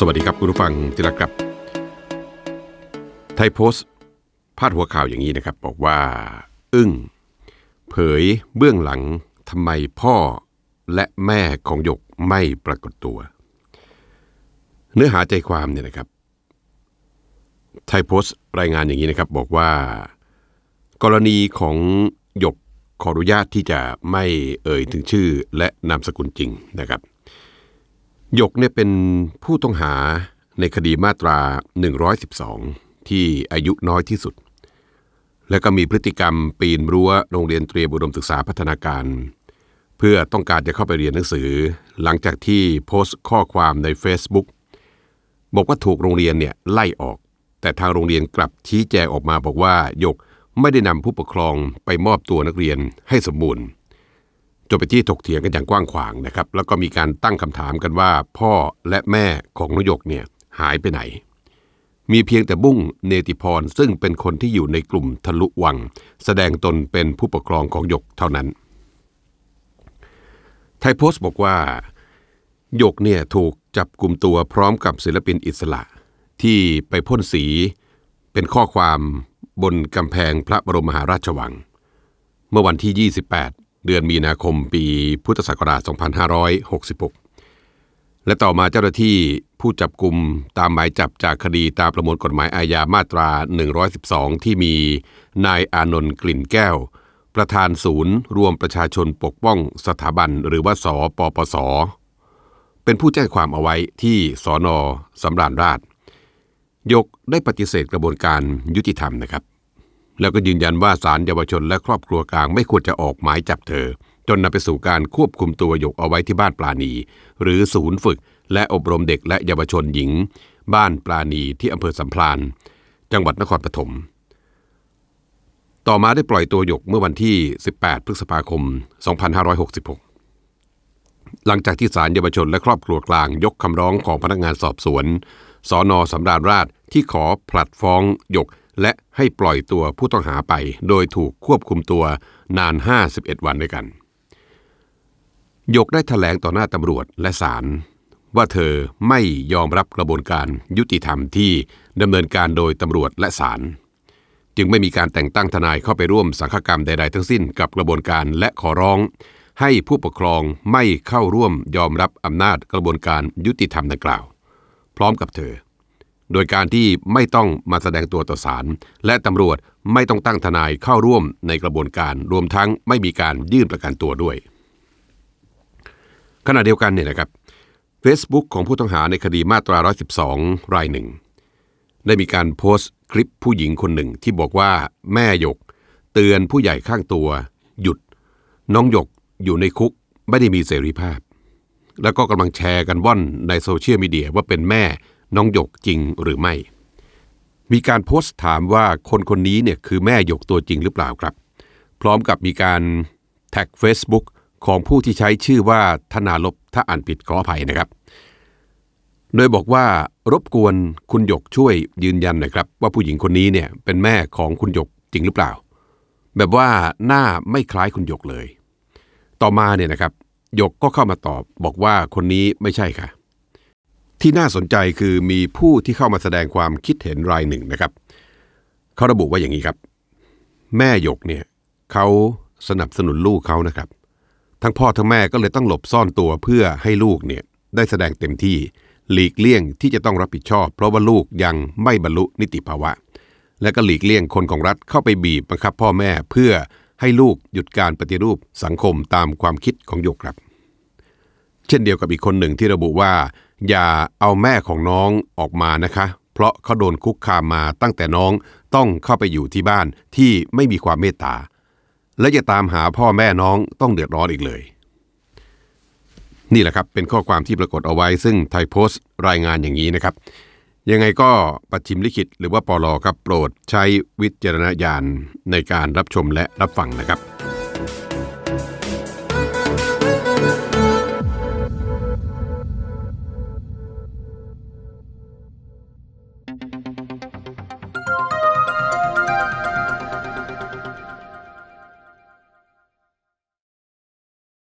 สวัสดีครับคุณผู้ฟังที่รักครับ ไทยโพสต์พาดหัวข่าวอย่างนี้นะครับ บอกว่า อึ้ง เผยเบื้องหลังทำไมพ่อและแม่ของหยกไม่ปรากฏตัว เนื้อหาใจความเนี่ยนะครับ ไทยโพสต์รายงานอย่างนี้นะครับบอกว่า กรณีของหยกขออนุญาตที่จะไม่เอ่ยถึงชื่อและนามสกุลจริงนะครับ หยกเนี่ยเป็นผู้ต้องหาในคดีมาตรา 112 ที่อายุน้อยที่สุด และก็มีพฤติกรรมปีนรั้วโรงเรียนเตรียมอุดมศึกษาพัฒนาการ เพื่อต้องการจะเข้าไปเรียนหนังสือ หลังจากที่โพสต์ข้อความใน Facebook บอกว่าถูกโรงเรียนเนี่ยไล่ออก แต่ทางโรงเรียนกลับชี้แจงออกมาบอกว่าหยกไม่ได้นำผู้ปกครองไปมอบตัวนักเรียนให้สมบูรณ์ จนไปนที่ถกเถียงกันอย่างกว้างขวางนะครับ แล้วก็มีการตั้งคำถามกันว่าพ่อและแม่ของนกหยกเนี่ยหายไปไหน มีเพียงแต่บุ้งเนติพรซึ่งเป็นคนที่อยู่ในกลุ่มทะลุวัง แสดงตนเป็นผู้ปกครองของหยกเท่านั้น ไทยโพสต์บอกว่าหยกเนี่ยถูกจับกลุ่มตัวพร้อมกับศิลปินอิสระ ที่ไปพ่นสีเป็นข้อความบนกำแพงพระบรมมหาราชวัง เมื่อวันที่ 28 เดือนมีนาคมปีพุทธศักราช 2566 และต่อมาเจ้าหน้าที่ผู้จับกลุ่มตามหมายจับจากคดีตามประมวลกฎหมายอาญามาตรา 112 ที่มีนายอานนท์กลิ่นแก้ว ประธานศูนย์ รวมประชาชนปกป้องสถาบันหรือว่าสปปส เป็นผู้แจ้งความเอาไว้ที่สอนอสำราญราชยกได้ปฏิเสธกระบวนการยุติธรรมนะครับ แล้วก็ยืนยันว่าศาลเยาวชนและครอบครัวกลางไม่ควรจะออกหมายจับเธอ จนนำไปสู่การควบคุมตัวหยกเอาไว้ที่บ้านปลาณีหรือศูนย์ฝึก และอบรมเด็กและเยาวชนหญิง บ้านปลาณีที่อำเภอสัมพลาน จังหวัดนครปฐมต่อมาได้ปล่อยตัวหยกเมื่อวันที่ 18 พฤษภาคม 2566 หลังจากที่ศาลเยาวชนและครอบครัวกลางยกคำร้องของพนักงานสอบสวนสอนอสำราญราชที่ขอผลัดฟ้องหยก และให้ปล่อยตัวผู้ต้องหาไป โดยถูกควบคุมตัวนาน 51 วันด้วยกันหยกได้ถแถลงต่อหน้าตำรวจและศาลว่าเธอไม่ยอมรับกระบวนการยุติธรรมที่ดำเนินการโดยตำรวจและศาลจึงไม่มีการแต่งตั้งทนายเข้าไปร่วมสังฆกรรมใด ๆ ทั้งสิ้นกับกระบวนการและขอร้อง ให้ผู้ปกครองไม่เข้าร่วมยอมรับอำนาจกระบวนการยุติธรรมดังกล่าว พร้อมกับเธอ โดยการที่ไม่ต้องมาแสดงตัวต่อศาลและตำรวจไม่ต้องตั้งทนายเข้าร่วมในกระบวนการ รวมทั้งไม่มีการยื่นประกันตัวด้วย ขณะเดียวกันเนี่ยนะครับ Facebook ของผู้ต้องหาในคดีมาตรา 112 รายหนึ่ง ได้มีการโพสต์คลิปผู้หญิงคนหนึ่งที่บอกว่าแม่หยก เตือนผู้ใหญ่ข้างตัว หยุด น้องหยกอยู่ในคุกไม่ได้มีเสรีภาพ แล้วก็กำลังแชร์กันว่อนในโซเชียลมีเดียว่าเป็นแม่ น้องหยกจริงหรือไม่ มีการโพสต์ถามว่าคนคนนี้เนี่ยคือแม่หยกตัวจริงหรือเปล่าครับ พร้อมกับมีการแท็ก Facebook ของผู้ที่ใช้ชื่อว่าธนาลบถ้าอ่านผิดขออภัยนะครับ โดยบอกว่ารบกวนคุณหยกช่วยยืนยันหน่อยครับ ว่าผู้หญิงคนนี้เนี่ยเป็นแม่ของคุณหยกจริงหรือเปล่า แบบว่าหน้าไม่คล้ายคุณหยกเลย ต่อมาเนี่ยนะครับหยกก็เข้ามาตอบบอกว่าคนนี้ไม่ใช่ค่ะ ที่น่าสนใจคือมีผู้ที่เข้ามาแสดงความคิดเห็นรายหนึ่งนะครับ เขาระบุว่าอย่างนี้ครับ แม่หยกเนี่ยเขาสนับสนุนลูกเขานะครับ ทั้งพ่อทั้งแม่ก็เลยต้องหลบซ่อนตัวเพื่อให้ลูกเนี่ยได้แสดงเต็มที่หลีกเลี่ยงที่จะต้องรับผิดชอบ เพราะว่าลูกยังไม่บรรลุนิติภาวะ และก็หลีกเลี่ยงคนของรัฐเข้าไปบีบบังคับ พ่อแม่เพื่อให้ลูกหยุดการปฏิรูปสังคมตามความคิดของหยกครับ เช่นเดียวกับอีกคนหนึ่งที่ระบุว่า อย่าเอาแม่ของน้องออกมานะคะ เพราะเขาโดนคุกคามมาตั้งแต่น้องต้องเข้าไปอยู่ที่บ้านที่ไม่มีความเมตตา และจะตามหาพ่อแม่น้องต้องเดือดร้อนอีกเลย นี่แหละครับเป็นข้อความที่ปรากฏเอาไว้ซึ่งไทยโพสต์รายงานอย่างนี้นะครับ ยังไงก็ปัจฉิมลิขิตหรือว่าปลอครับโปรดใช้วิจารณญาณในการรับชมและรับฟังนะครับ